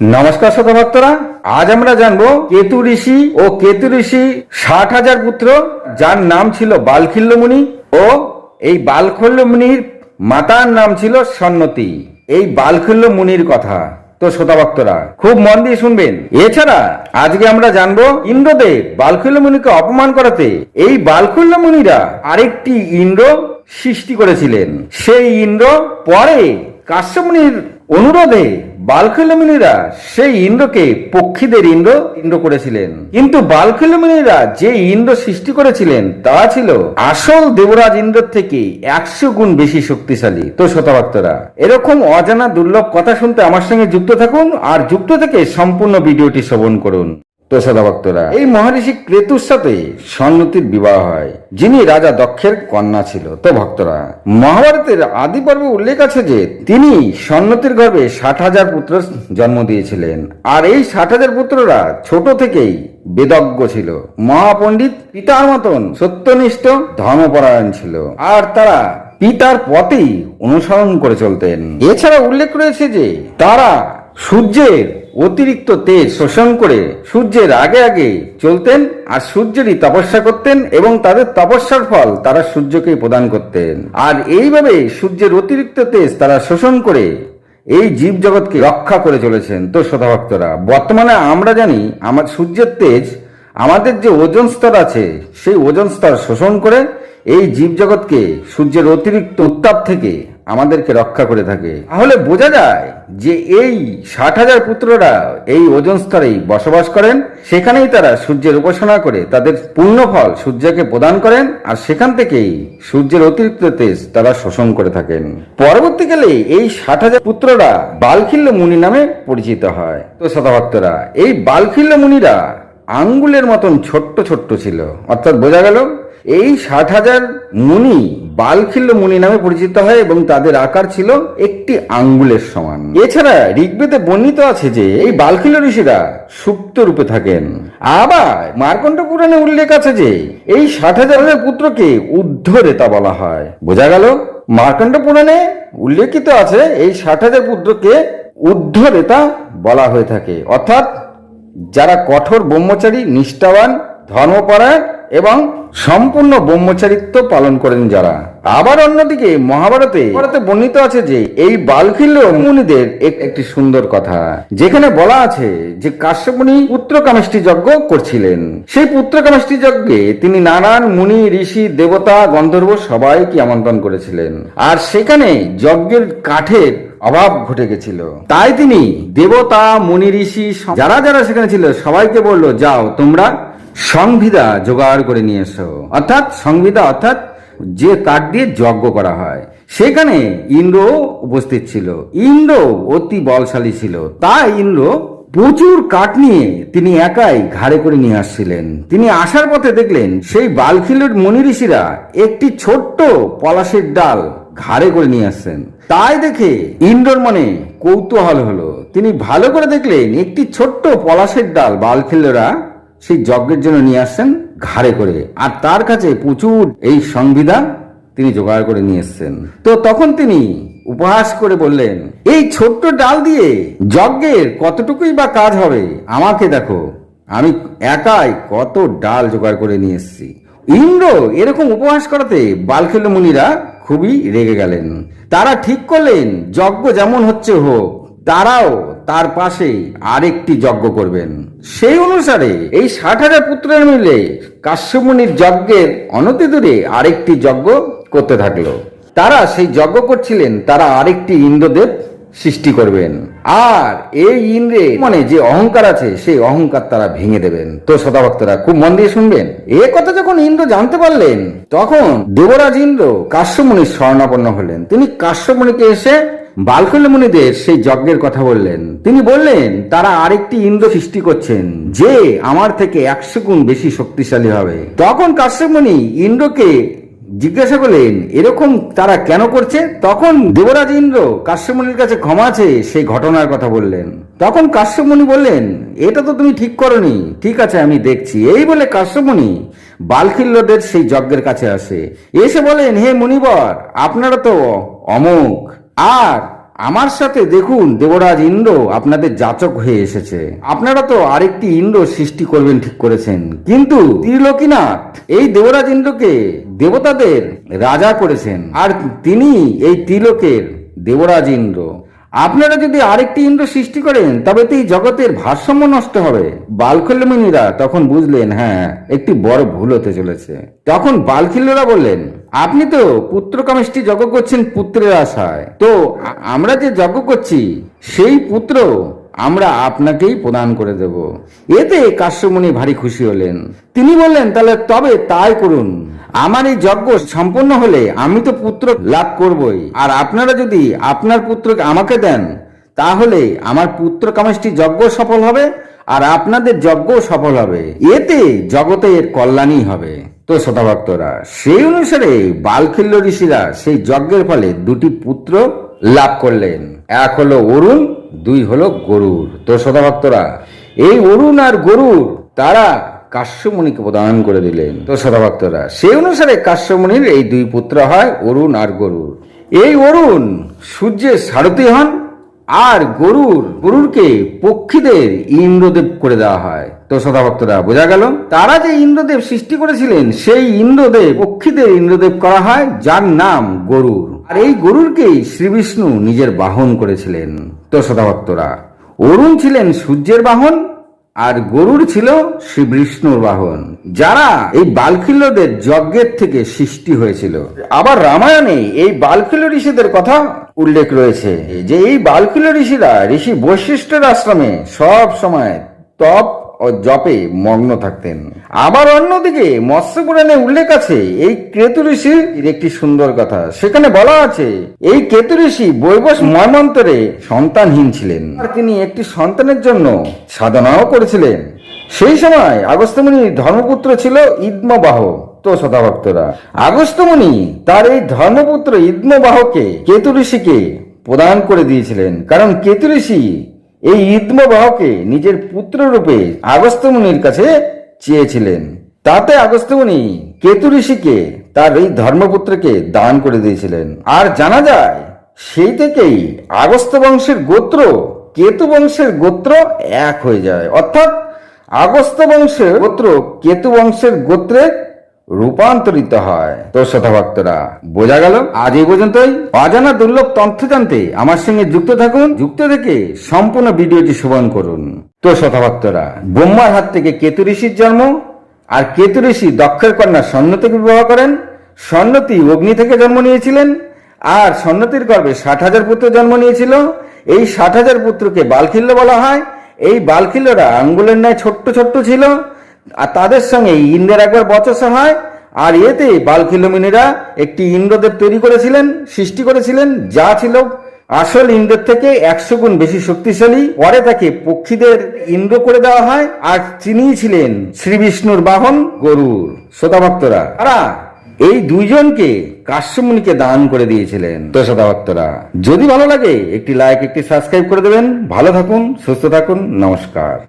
নমস্কার শ্রোতা ভক্তরা আজ আমরা জানব কেতু ঋষি ও কেতু ঋষি ষাট হাজার পুত্র, যার নাম ছিল বালখিল্য মুনি ও এই বালখল্য মুনির মাতার নাম ছিল সন্নতি। এই বালখিল্য মুনির কথা। তো শ্রোতা ভক্তরা খুব মন দিয়ে শুনবেন। এছাড়া আজকে আমরা জানব ইন্দ্রদেব বালখিল্য মুনিকে অপমান করাতে এই বালখিল্য মুনিরা আরেকটি ইন্দ্র সৃষ্টি করেছিলেন। সেই ইন্দ্র পরে কাশ্যমুনির অনুরোধে বালখিলমিনীরা সেই ইন্দ্রকে পক্ষীদের ইন্দ্র ইন্দ্র করেছিলেন। কিন্তু বালখিলমিনীরা যে ইন্দ্র সৃষ্টি করেছিলেন, তা ছিল আসল দেবরাজ ইন্দ্র থেকে একশো গুণ বেশি শক্তিশালী। তো শ্রোতাভক্তরা এরকম অজানা দুর্লভ কথা শুনতে আমার সঙ্গে যুক্ত থাকুন আর যুক্ত থেকে সম্পূর্ণ ভিডিওটি শ্রবণ করুন। তো সদাভক্তরা এই মহর্ষি ক্রেতুর সাথে সন্নতির বিবাহ হয়, যিনি রাজা দক্ষের কন্যা ছিল। তো ভক্তরা, মহাভারতের আদি পর্বে উল্লেখ আছে যে, তিনি সন্নতির গর্ভে ষাট হাজার পুত্র জন্ম দিয়েছিলেন। আর এই ষাট হাজার পুত্ররা ছোট থেকেই বেদজ্ঞ ছিল। মহাপণ্ডিত পিতার মতন সত্যনিষ্ঠ ধর্মপরায়ণ ছিল। আর তারা পিতার পথেই অনুসরণ করে চলতেন। এছাড়া উল্লেখ রয়েছে যে, তারা সূর্যের অতিরিক্ত তেজ শোষণ করে সূর্যের আগে আগে চলতেন আর সূর্যেরই তপস্যা করতেন এবং তাদের তপস্যার ফল তারা সূর্যকে প্রদান করতেন। আর এইভাবে সূর্যের অতিরিক্ত তেজ তারা শোষণ করে এই জীব জগৎকে রক্ষা করে চলেছেন। তো শ্রোতাভক্তরা, বর্তমানে আমরা জানি আমার সূর্যের তেজ আমাদের যে ওজন স্তর আছে, সেই ওজন স্তর শোষণ করে এই জীব জগৎকে সূর্যের অতিরিক্ত উত্তাপ থেকে আমাদেরকে রক্ষা করে থাকে। তাহলে বোঝা যায় যে এই ষাট হাজার পুত্ররা এই ওজন স্তরেই বসবাস করেন। সেখানেই তারা সূর্যের উপাসনা করে, তাদের পুণ্যফল সূর্যকে প্রদান করেন আর সেখান থেকেই সূর্যের অতিরিক্ত তেজ তারা শোষণ করে থাকেন। পরবর্তীকালে এই ষাট হাজার পুত্ররা বালখিল্য মুনি নামে পরিচিত হয়। তো শতভক্তরা এই বালখিল্য মুনিরা আঙ্গুলের মতন ছোট্ট ছোট্ট ছিল। অর্থাৎ বোঝা গেল, এই ষাট হাজার মুনি বালখিল্য মুনি নামে পরিচিত হয় এবং তাদের আকার ছিল একটি আঙ্গুলের সমান। এছাড়া ঋগ্বেদে বর্ণিত আছে যে এই বালখিল্য ঋষিরা সুপ্ত রূপে থাকেন। আবার মার্কণ্ড পুরাণে উল্লেখ আছে যে এই ষাট হাজারের পুত্রকে উদ্ধরেতা বলা হয়। বোঝা গেল? মার্কণ্ড পুরাণে উল্লেখিত আছে এই ষাট হাজার পুত্রকে উদ্ধরেতা বলা হয়ে থাকে। অর্থাৎ যারা কঠোর ব্রহ্মচারী, নিষ্ঠাবান, ধর্মপরায়ণ এবং সম্পূর্ণ ব্রহ্মচারিত্ব পালন করেন যারা। আবার অন্যদিকে মহাভারতে ভারতে বর্ণিত আছে যে এই বালখিল্য মুনিদের একটি সুন্দর কথা, যেখানে বলা আছে যে কাশ্যপমুনি পুত্র কামেষ্টি যজ্ঞ করছিলেন। সেই পুত্র কামেষ্টি যজ্ঞে তিনি নানান মুনি, ঋষি, দেবতা, গন্ধর্ব সবাইকে আমন্ত্রণ করেছিলেন। আর সেখানে যজ্ঞের কাঠের অভাব ঘটে গেছিল। তাই তিনি দেবতা, মুনি, ঋষি যারা যারা সেখানে ছিল সবাইকে বলল, যাও, তোমরা সংবিধা জোগাড় করে নিয়ে এসো। অর্থাৎ সংবিধা অর্থাৎ যে কাঠ দিয়ে যজ্ঞ করা হয়। সেখানে ইন্দ্র উপস্থিত ছিল। ইন্দ্র অতি বলশালী ছিল। তাই ইন্দ্র প্রচুর কাঠ নিয়ে তিনি একাই ঘাড়ে করে নিয়ে আসছিলেন। তিনি আসার পথে দেখলেন সেই বালখিলের মনি ঋষিরা একটি ছোট্ট পলাশের ডাল ঘাড়ে করে নিয়ে আসছেন। তাই দেখে ইন্দ্রর মনে কৌতূহল হলো। তিনি ভালো করে দেখলেন একটি ছোট্ট পলাশের ডাল বালখিল্যরা সেই যজ্ঞের জন্য নিয়ে আসছেন ঘাড়ে করে। আর তার কাছে প্রচুর এই সংবিধান তিনি জোগাড় করে নিয়ে এসছেন। তো তখন তিনি উপহাস করে বললেন, এই ছোট্ট ডাল দিয়ে যজ্ঞের কতটুকুই বা কাজ হবে? আমাকে দেখো, আমি একাই কত ডাল জোগাড় করে নিয়ে এসেছি। ইন্দ্র এরকম উপহাস করাতে বালখিল্য মুনিরা খুবই রেগে গেলেন। তারা ঠিক করলেন, যজ্ঞ যেমন হচ্ছে হোক, তারাও তার পাশে আরেকটি যজ্ঞ করবেন। সেই অনুসারে এই ষাট হাজার পুত্রের মিলে কাশ্যমুনির যজ্ঞের অনতি দূরে আরেকটি যজ্ঞ করতে থাকল। তারা সেই যজ্ঞ করছিলেন, তারা আরেকটি ইন্দ্রদেব সৃষ্টি করবেন। আর এই ইন্দ্রে মানে যে অহংকার আছে, সেই অহংকার তারা ভেঙে দেবেন। তো শতাভক্তরা খুব মন দিয়ে শুনবেন। এ কথা যখন ইন্দ্র জানতে পারলেন, তখন দেবরাজ ইন্দ্র কাশ্যমুনির স্বর্ণাপন্ন হলেন। তিনি কাশ্যমুনিকে এসে বালকল্য মুনিদের সেই যজ্ঞের কথা বললেন। তিনি বললেন, তারা আরেকটি ইন্দ্র সৃষ্টি করছেন, যে আমার থেকে একশো গুণ বেশি শক্তিশালী হবে। তখন কাশ্যপ মুনি ইন্দ্রকে জিজ্ঞাসা করলেন, এরকম তারা কেন করছে? তখন দেবরাজ ইন্দ্র কাশ্যমণির কাছে ক্ষমা আছে সেই ঘটনার কথা বললেন। তখন কাশ্যমণি বললেন, এটা তো তুমি ঠিক করনি। ঠিক আছে, আমি দেখছি। এই বলে কাশ্যমণি বালখিল্যদের সেই যজ্ঞের কাছে আসে। এসে বলেন, হে মুনিবর, আপনারা তো অমোক আর আমার সাথে দেখুন, দেবরাজ ইন্দ্র আপনাদের যাচক হয়ে এসেছে। আপনারা তো আরেকটি ইন্দ্র সৃষ্টি করবেন, ঠিক করেছেন। কিন্তু ত্রিলোকীনাথ, এই দেবরাজ ইন্দ্রকে দেবতাদের রাজা করেছেন, আর তিনি এই ত্রিলোকের দেবরাজ ইন্দ্র। আপনারা যদি আরেকটি ইন্দ্র সৃষ্টি করেন, তবে তো এই জগতের ভারসাম্য নষ্ট হবে। বালকল্যমিনীরা তখন বুঝলেন হ্যাঁ একটি বড় ভুল হতে চলেছে। তখন বালখিল্যরা বললেন আপনি তো পুত্র কামিষ্টি যজ্ঞ করছেন পুত্রের আশায়। তো আমরা যে যজ্ঞ করছি, সেই পুত্র আমরা আপনাকেই প্রদান করে দেব। এতে কাশ্যমণি ভারী খুশি হলেন। তিনি বললেন, তাহলে তবে তাই করুন। আমার এই যজ্ঞ সম্পন্ন হলে আমি তো পুত্র লাভ করবই। আর আপনারা যদি আপনার পুত্রকে আমাকে দেন, তাহলে আমার পুত্র কামেষ্টি যজ্ঞ সফল হবে আর আপনাদের যজ্ঞ সফল হবে। এতে জগতের কল্যাণই হবে। তো শ্রোতাভক্তরা, সেই অনুসারে বালখিল্য ঋষিরা সেই যজ্ঞের ফলে দুটি পুত্র লাভ করলেন। এক হলো অরুণ, দুই হলো গরুর তো শ্রোতাভক্তরা, এই অরুণ আর গরুর তারা কাশ্যমণিকে প্রদান করে দিলেন। তো শ্রোতাভক্তরা, সেই অনুসারে কাশ্যমণির এই দুই পুত্র হয় অরুণ আর গরুর এই অরুণ সূর্যের সারথি হন আর গরুর, গরুরকে পক্ষীদের ইন্দ্রদেব করে দেওয়া হয়। তো শ্রোতাভক্তরা, বোঝা গেল? তারা যে ইন্দ্রদেব সৃষ্টি করেছিলেন, সেই ইন্দ্রদেব, পক্ষীদের ইন্দ্রদেব করা হয়, যার নাম গরুর। আর এই গরুরকেই শ্রীবিষ্ণু নিজের বাহন করেছিলেন। তো শ্রোতাভক্তরা, অরুণ ছিলেন সূর্যের বাহন, আর গরুর ছিল শ্রী বিষ্ণুর বাহন, যারা এই বালখিল্যদের যজ্ঞের থেকে সৃষ্টি হয়েছিল। আবার রামায়ণে এই বালখিল্য ঋষিদের কথা উল্লেখ রয়েছে যে এই বালখিল্য ঋষিরা ঋষি বৈশিষ্ট্যের আশ্রমে সব সময় তপ ও জপে মগ্ন থাকতেন। আবার অন্যদিকে মৎস্য পুরাণে উল্লেখ আছে, এই কেতু ঋষির একটি সুন্দর কথা। সেখানে বলা আছে, এই কেতু ঋষি বৈবস মর্মান্তরে সন্তানহীন ছিলেন। আর তিনি একটি সন্তানের জন্য সাধনাও করেছিলেন। সেই সময় আগস্তমণি ধর্মপুত্র ছিল ইদ্মবাহ। তো শতাভক্তরা আগস্তমণি তার এই ধর্মপুত্র ইদ্মবাহকে কেতু ঋষিকে প্রদান করে দিয়েছিলেন। কারণ কেতু ঋষি এই ইদ্মবাহকে নিজের পুত্র রূপে কাছে চেয়েছিলেন। তাতে আগস্তমুনি কেতু ঋষিকে তার এই ধর্মপুত্রকে দান করে দিয়েছিলেন। আর জানা যায়, সেই থেকেই আগস্ত বংশের গোত্র, কেতু বংশের গোত্র এক হয়ে যায়। অর্থাৎ আগস্ত বংশের গোত্র কেতু বংশের গোত্রে রূপান্তরিত হয়। তো শতভক্তরা বোঝা গেল? আজ এই পর্যন্তই। অজানা দুর্লভ তথ্য জানতে আমার সঙ্গে যুক্ত থাকুন। যুক্ত থেকে সম্পূর্ণ ভিডিওটি শ্রবণ করুন। তো শতভক্তরা ব্রহ্মার হাত থেকে কেতু ঋষির জন্ম আর কেতু ঋষি দক্ষের কন্যা সন্ন্যতিকে বিবাহ করেন। সন্ন্যতি অগ্নি থেকে জন্ম নিয়েছিলেন আর সন্ন্যতির গর্ভে ষাট হাজার পুত্র জন্ম নিয়েছিল। এই ষাট হাজার পুত্রকে বালখিল্য বলা হয়। এই বালখিল্যরা আঙ্গুলের ন্যায় ছোট্ট ছোট্ট ছিল। আর তাদের সঙ্গে ইন্দ্রের একবার বচসা হয়, আর এতে বালখিল্যমিনীরা একটি ইন্দ্রদেব তৈরি করেছিলেন, সৃষ্টি করেছিলেন, যা ছিল আসল ইন্দ্রের থেকে একশো গুণ বেশি শক্তিশালী। পরে তাকে পক্ষীদের ইন্দ্র করে দেওয়া হয়, আর তিনি ছিলেন শ্রী বিষ্ণুর বাহন গরুর। শ্রোতাভক্তরা তারা এই দুইজনকে কাশ্যমুনিকে দান করে দিয়েছিলেন। তো শ্রোতাভক্তরা যদি ভালো লাগে, একটি লাইক একটি সাবস্ক্রাইব করে দেবেন। ভালো থাকুন, সুস্থ থাকুন, নমস্কার।